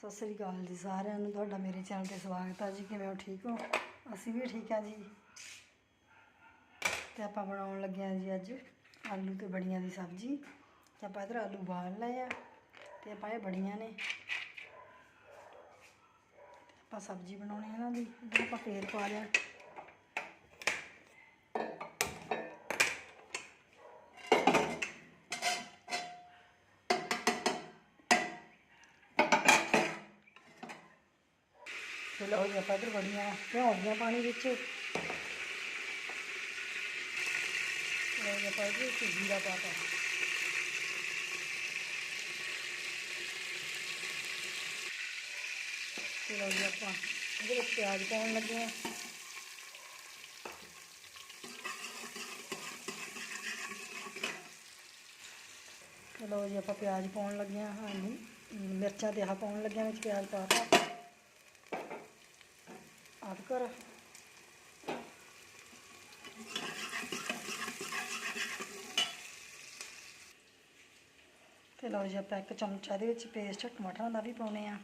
ਸਤਿ ਸ੍ਰੀ ਅਕਾਲ ਜੀ ਸਾਰਿਆਂ ਨੂੰ, ਤੁਹਾਡਾ ਮੇਰੇ ਚੈਨਲ ਤੇ ਸਵਾਗਤ ਹੈ ਜੀ। ਕਿਵੇਂ ਹੋ? ਠੀਕ ਹੋ? ਅਸੀਂ ਵੀ ਠੀਕ ਹਾਂ ਜੀ। ਤੇ ਆਪਾਂ ਬਣਾਉਣ ਲੱਗੇ ਹਾਂ ਜੀ ਅੱਜ ਆਲੂ ਤੇ ਬੜੀਆਂ ਦੀ ਸਬਜ਼ੀ। ਤੇ ਆਪਾਂ ਇਧਰ ਆਲੂ ਉਬਾਲ ਲਏ ਆ ਤੇ ਆਪਾਂ ਇਹ ਬੜੀਆਂ ਨੇ। ਤੇ ਆਪਾਂ ਸਬਜ਼ੀ ਬਣਾਉਣੀ ਹੈ ਨਾ ਜੀ ਆਪਾਂ ਤੇਲ ਪਾ ਲਿਆ। ਤੇ ਲਓ ਜੀ, ਆਪਾਂ ਇਧਰ ਬੜੀਆਂ ਭਿਉਂ ਦੀਆਂ ਪਾਣੀ ਵਿੱਚ। ਲਓ ਜੀ, ਆਪਾਂ ਇਹਦੇ ਵਿੱਚ ਜੀਰਾ ਪਾਤਾ। ਤੇ ਲਓ ਜੀ, ਆਪਾਂ ਇਹਦੇ ਵਿੱਚ ਪਿਆਜ਼ ਪਾਉਣ ਲੱਗੇ ਆ ਤੇ ਲਓ ਜੀ, ਆਪਾਂ ਪਿਆਜ਼ ਪਾਉਣ ਲੱਗੇ ਆ ਹਾਂਜੀ। ਮਿਰਚਾਂ ਤੇ ਆਹ ਪਾਉਣ ਲੱਗੇ ਆ ਵਿੱਚ ਪਿਆਜ਼ ਪਾਤਾ। ਅਦਕਰ ਤੇ ਲਓ ਜੀ, ਆਪਾਂ ਇੱਕ ਚਮਚਾ ਦੇ ਵਿੱਚ ਪੇਸਟ ਟਮਾਟਰਾਂ ਦਾ ਵੀ ਪਾਉਨੇ ਆ।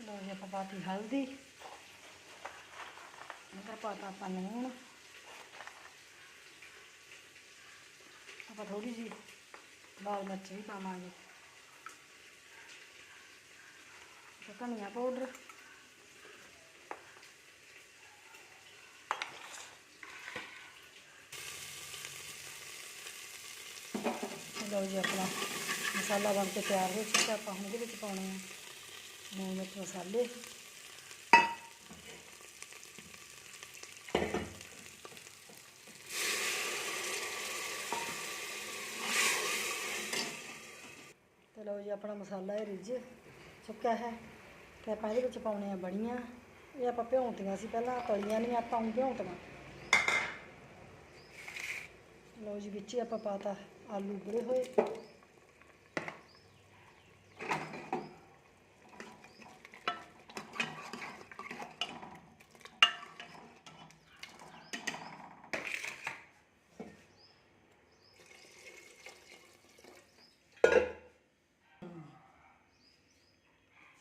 ਲਓ ਜੀ, ਆਪਾਂ ਪਾਤੀ ਹਲਦੀ। ਆਪਾਂ ਨੂਣ ਆਪਾਂ ਥੋੜੀ ਜੀ ਲਾਲ ਮਿਰਚ ਵੀ ਪਾਵਾਂਗੇ। ਧਨੀਆ ਪਾਊਡਰ। ਤੇ ਲਓ ਜੀ ਆਪਣਾ ਮਸਾਲਾ ਬਣ ਕੇ ਤਿਆਰ ਹੋ ਚੁੱਕਾ। ਆਪਾਂ ਹੁਣ ਇਹਦੇ ਵਿੱਚ ਪਾਉਣੇ ਆ। ਨੂਣ ਮਿਰਚ ਮਸਾਲੇ ਤੇ ਲਓ ਜੀ, ਆਪਣਾ ਮਸਾਲਾ ਇਹ ਰਿੱਝ ਚੁੱਕਾ ਹੈ ਤੇ ਆਪਾਂ ਇਹਦੇ ਵਿੱਚ ਪਾਉਣੇ ਆ ਬੜੀਆਂ। ਇਹ ਆਪਾਂ ਭਿਉਂਤੀਆਂ ਸੀ ਪਹਿਲਾਂ, ਤਲੀਆਂ ਨਹੀਂ, ਆਪਾਂ ਹੁਣ ਭਿਉਂਤੀਆਂ। ਲਓ ਜੀ, ਵਿੱਚ ਹੀ ਆਪਾਂ ਪਾਤਾ ਆਲੂ ਉਬਲੇ ਹੋਏ।